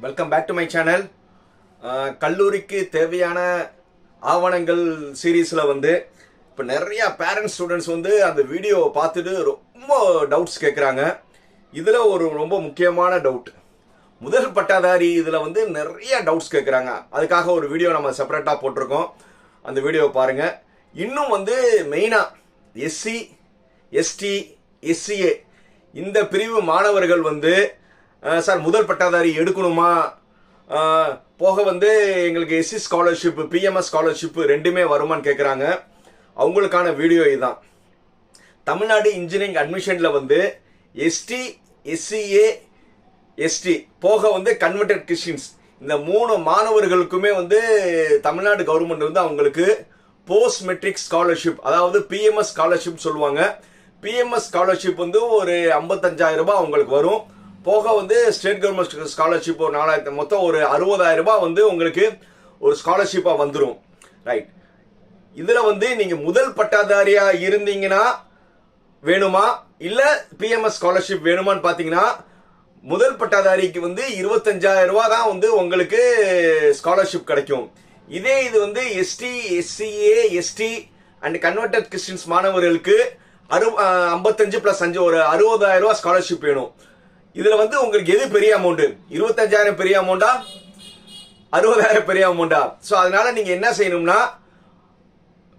Welcome back to my channel கல்லூரிக்கு தேவையான ஆவணங்கள் சீரீஸில் வந்து இப்போ நிறையா பேரண்ட்ஸ் ஸ்டூடெண்ட்ஸ் வந்து அந்த வீடியோவை பார்த்துட்டு ரொம்ப டவுட்ஸ் கேட்குறாங்க இதில் ஒரு ரொம்ப முக்கியமான டவுட் முதல் பட்டாதாரி இதில் வந்து நிறைய டவுட்ஸ் கேட்குறாங்க அதுக்காக ஒரு வீடியோ நம்ம செப்பரேட்டாக போட்டிருக்கோம். அந்த வீடியோவை பாருங்கள் இன்னும் வந்து மெயினாக எஸ்சி எஸ்டி எஸ்சிஏ இந்த பிரிவு மாணவர்கள் வந்து சார் முதல் பட்டாதாரி எடுக்கணுமா? போக வந்து எங்களுக்கு எஸ்சி ஸ்காலர்ஷிப்பு பிஎம்எஸ் ஸ்காலர்ஷிப் ரெண்டுமே வருமான்னு கேட்குறாங்க அவங்களுக்கான வீடியோ இதுதான். தமிழ்நாடு இன்ஜினியரிங் அட்மிஷனில் வந்து எஸ்டி எஸ்சிஏ எஸ்டி போக வந்து கன்வெர்டட் கிறிஸ்டின்ஸ் இந்த மூணு மாணவர்களுக்குமே வந்து தமிழ்நாடு கவர்மெண்ட் வந்து அவங்களுக்கு போஸ்ட் மெட்ரிக் ஸ்காலர்ஷிப் அதாவது பிஎம்எஸ் ஸ்காலர்ஷிப் சொல்லுவாங்க. பிஎம்எஸ் ஸ்காலர்ஷிப் வந்து ஒரு ஐம்பத்தஞ்சாயிரம் ரூபாய் அவங்களுக்கு வரும். போக வந்து ஸ்டேட் கவர்மெண்ட் ஸ்காலர்ஷிப் ஒரு நாலாயிரத்து மொத்தம் ஒரு அறுபதாயிரம் ரூபாய் வந்து உங்களுக்கு ஒரு ஸ்காலர்ஷிப்பாக வந்துடும் ரைட் இதில் வந்து நீங்கள் முதல் பட்டாதாரியாக இருந்தீங்கன்னா வேணுமா? இல்லை பிஎம்எஸ் ஸ்காலர்ஷிப் வேணுமான்னு பார்த்தீங்கன்னா முதல் பட்டாதாரிக்கு வந்து இருபத்தஞ்சாயிரம் ரூபா தான் வந்து உங்களுக்கு ஸ்காலர்ஷிப் கிடைக்கும். இதே இது வந்து ST SCA ST and converted Christians மாணவர்களுக்கு அறு ஐம்பத்தஞ்சு ப்ளஸ் அஞ்சு ஒரு அறுபதாயிரம் ரூபா ஸ்காலர்ஷிப் வேணும். இதுல வந்து உங்களுக்கு எது பெரிய அமௌண்ட் இருபத்தஞ்சாயிரம் பெரிய அமௌண்டா அறுபதாயிரம் பெரிய அமௌண்டா ஸோ அதனால நீங்க என்ன செய்யணும்னா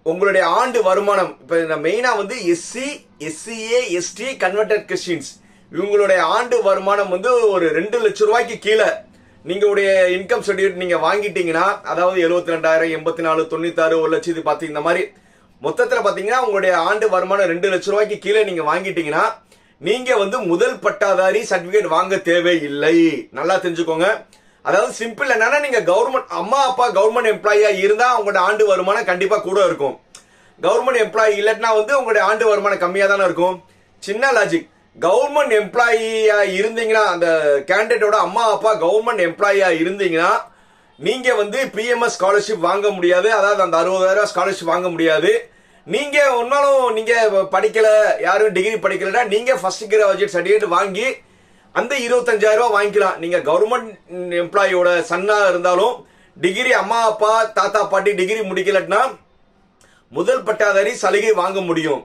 உங்களுடைய ஆண்டு வருமானம் இப்ப மெயினா வந்து SC SCA ST converted Christians இவங்களுடைய ஆண்டு வருமானம் வந்து ஒரு ரெண்டு லட்சம் ரூபாய்க்கு கீழே. நீங்க உடைய இன்கம் சர்டிஃபிகேட் நீங்க வாங்கிட்டீங்கன்னா அதாவது எழுபத்தி ரெண்டாயிரம் எண்பத்தி நாலு தொண்ணூத்தாறு ஒரு லட்சத்து பத்து இந்த மாதிரி. மொத்தத்துல பாத்தீங்கன்னா உங்களுடைய ஆண்டு வருமானம் ரெண்டு லட்சம் ரூபாய்க்கு கீழே நீங்க வாங்கிட்டீங்கன்னா நீங்க வந்து முதல் பட்டாதாரி சர்டிபிகேட் வாங்க தேவையில்லை. நல்லா தெரிஞ்சுக்கோங்க. அதாவது சிம்பிள் என்னன்னா நீங்க கவர்மெண்ட் அம்மா அப்பா கவர்மெண்ட் எம்ப்ளாயியா இருந்தா உங்களோட ஆண்டு வருமானம் கண்டிப்பா கூட இருக்கும். கவர்மெண்ட் எம்ப்ளாயி இல்லைன்னா வந்து உங்களுடைய ஆண்டு வருமானம் கம்மியா தானே இருக்கும். சின்ன லாஜிக் கவர்மெண்ட் எம்ப்ளாயியா இருந்தீங்கன்னா அந்த கேண்டிடேட்டோட அம்மா அப்பா கவர்மெண்ட் எம்ப்ளாயியா இருந்தீங்கன்னா நீங்க வந்து பிஎம்எஸ் ஸ்காலர்ஷிப் வாங்க முடியாது. அதாவது அந்த அறுபதாயிரம் ஸ்காலர்ஷிப் வாங்க முடியாது. நீங்க ஒன்னாலும் நீங்க படிக்கல யாரும் டிகிரி படிக்கலன்னா நீங்க ஃபர்ஸ்ட் கிராஜுவேட் சர்டிஃபிகேட் வாங்கி அந்த இருபத்தஞ்சாயிரம் ரூபாய் வாங்கிக்கலாம். நீங்க கவர்மெண்ட் எம்ப்ளாயோட சன்னா இருந்தாலும் டிகிரி அம்மா அப்பா தாத்தா பாட்டி டிகிரி முடிக்கலன்னா முதல் பட்டாதாரி சலுகை வாங்க முடியும்.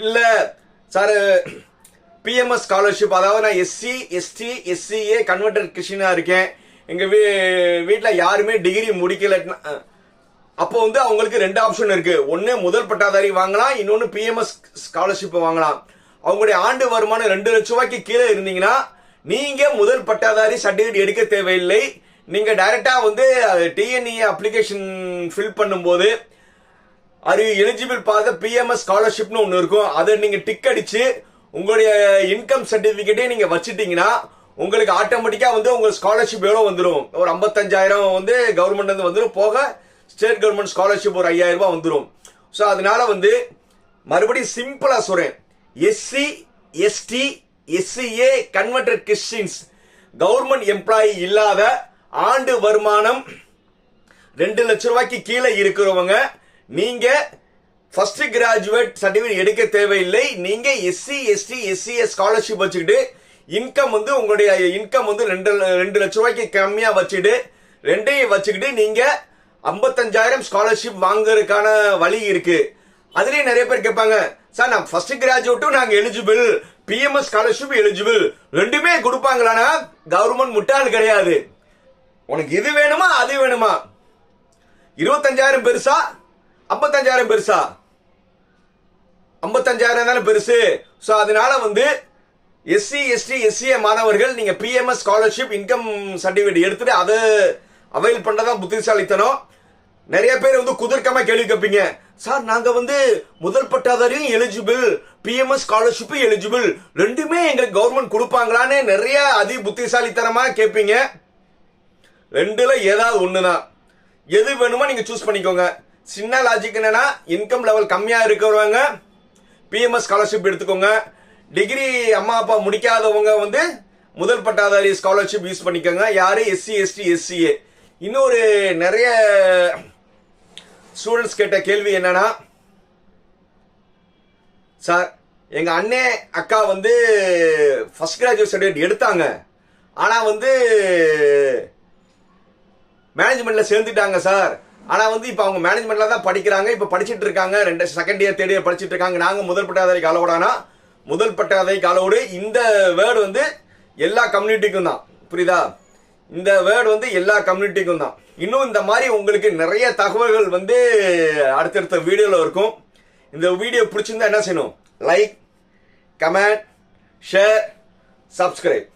இல்ல சார் பிஎம்எஸ் ஸ்காலர்ஷிப் அதாவது நான் எஸ்சி எஸ்டி எஸ்சிஏ கன்வெர்டட் கிறிஸ்டினா இருக்கேன். எங்க வீ வீட்டில் யாருமே டிகிரி முடிக்கலன்னா அப்போ வந்து அவங்களுக்கு ரெண்டு ஆப்ஷன் இருக்கு. ஒன்னு முதல் பட்டாதாரி வாங்கலாம் இன்னொன்னு பிஎம்எஸ் ஸ்காலர்ஷிப் வாங்கலாம். அவங்களுடைய ஆண்டு வருமானம் ரெண்டு லட்சம் ரூபாய்க்கு கீழே இருந்தீங்கன்னா நீங்க முதல் பட்டாதாரி சர்டிபிகேட் எடுக்க தேவையில்லை. நீங்க டைரக்டா வந்து டிஎன்இ அப்ளிகேஷன் ஃபில் பண்ணும்போது அது எலிஜிபிள் பார்த்த பிஎம்எஸ் ஸ்காலர்ஷிப்னு ஒன்று இருக்கும். அதை நீங்க டிக் அடிச்சு உங்களுடைய இன்கம் சர்டிபிகேட்டே நீங்க வச்சுட்டீங்கன்னா உங்களுக்கு ஆட்டோமேட்டிக்கா வந்து உங்களுக்கு ஸ்காலர்ஷிப் எவ்வளோ வந்துடும் ஒரு ஐம்பத்தஞ்சாயிரம் வந்து கவர்மெண்ட் வந்து வந்துடும் போக ஸ்டேட் கவர்மெண்ட் ஸ்காலர்ஷிப் ஒரு ஐயாயிரம் ரூபாய் வந்துடும் ஸோ அதனால வந்து மறுபடியும் சிம்பிளாக சொல்கிறேன் SC ST SCA converted Christians government employee இல்லாத ஆண்டு வருமானம் ரெண்டு லட்ச ரூபாய்க்கு கீழே இருக்கிறவங்க நீங்க ஃபர்ஸ்ட் கிராஜுவேட் சர்டிஃபிகேட் எடுக்க தேவையில்லை. நீங்க எஸ்சி எஸ்டி எஸ்சிஏ ஸ்காலர்ஷிப் வச்சுக்கிட்டு இன்கம் வந்து உங்களுடைய இன்கம் வந்து ரெண்டு ரெண்டு லட்ச ரூபாய்க்கு கம்மியாக வச்சுட்டு ரெண்டையும் வச்சுக்கிட்டு நீங்கள் ஐம்பத்தஞ்சாயிரம் ஸ்காலர்ஷிப் வாங்குறதுக்கான வழி இருக்கு. அதுலயும் நிறைய பேர் கேட்பாங்க சார் நான் ஃபர்ஸ்ட் கிராஜுவேட்டும் நாங்க எலிஜிபிள் பிஎம்எஸ் ஸ்காலர்ஷிப் எலிஜிபிள் ரெண்டுமே கொடுப்பாங்களானா கவர்மெண்ட் முட்டாள் கிடையாது. உனக்கு இது வேணுமா அது வேணுமா? இருபத்தஞ்சாயிரம் பெருசா? ஐம்பத்தஞ்சாயிரம் பெருசா? ஐம்பத்தஞ்சாயிரம் தானே பெருசு. ஸோ அதனால வந்து எஸ்சி எஸ்டி எஸ்சிஏ மாணவர்கள் நீங்க பிஎம்எஸ் ஸ்காலர்ஷிப் இன்கம் சர்டிஃபிகேட் எடுத்துட்டு அதை அவைல் பண்ணதான் புத்திசாலித்தனம். நிறைய பேர் வந்து குதர்க்கமா கேள்வி கேட்பீங்க. சார் நாங்க வந்து முதல் பட்டாதாரியும் எலிஜிபிள் பிஎம்எஸ் ஸ்காலர்ஷிப்பும் எலிஜிபிள் ரெண்டுமே எங்களுக்கு கவர்மெண்ட் கொடுப்பாங்களான்னு நிறைய அதி புத்திசாலித்தனமா கேட்பீங்க. ரெண்டுல ஏதாவது ஒண்ணுதான். எது வேணுமோ நீங்க சூஸ் பண்ணிக்கோங்க. சின்ன லாஜிக் என்னன்னா இன்கம் லெவல் கம்மியா இருக்கிறவங்க பிஎம்எஸ் ஸ்காலர்ஷிப் எடுத்துக்கோங்க. டிகிரி அம்மா அப்பா முடிக்காதவங்க வந்து முதல் பட்டாதாரி ஸ்காலர்ஷிப் யூஸ் பண்ணிக்கோங்க. யாரு? எஸ்சி எஸ்டி எஸ்சிஏ இன்னொரு நிறைய ஸ்டூடெண்ட்ஸ் கேட்ட கேள்வி என்னன்னா சார் எங்க அண்ணே அக்கா வந்து ஃபர்ஸ்ட் கிராஜுவேட் சர்டிஃபிகேட் எடுத்தாங்க. ஆனால் வந்து மேனேஜ்மெண்ட்ல சேர்ந்துட்டாங்க சார். ஆனா வந்து இப்போ அவங்க மேனேஜ்மெண்ட்ல தான் படிக்கிறாங்க. இப்போ படிச்சுட்டு இருக்காங்க. ரெண்டு செகண்ட் இயர் தேர்ட் இயர் படிச்சுட்டு இருக்காங்க. நாங்கள் முதல் பட்டாதாரி காலோடானா முதல் பட்டாதாரி காலோடு இந்த வேர்டு வந்து எல்லா கம்யூனிட்டிக்கும் தான். புரியுதா? இந்த வேர்டு வந்து எல்லா கம்யூனிட்டிக்கும் தான். இன்னும் இந்த மாதிரி உங்களுக்கு நிறைய தகவல்கள் வந்து அடுத்தடுத்த வீடியோவில் இருக்கும். இந்த வீடியோ பிடிச்சிருந்தா என்ன செய்யணும்? Like comment share subscribe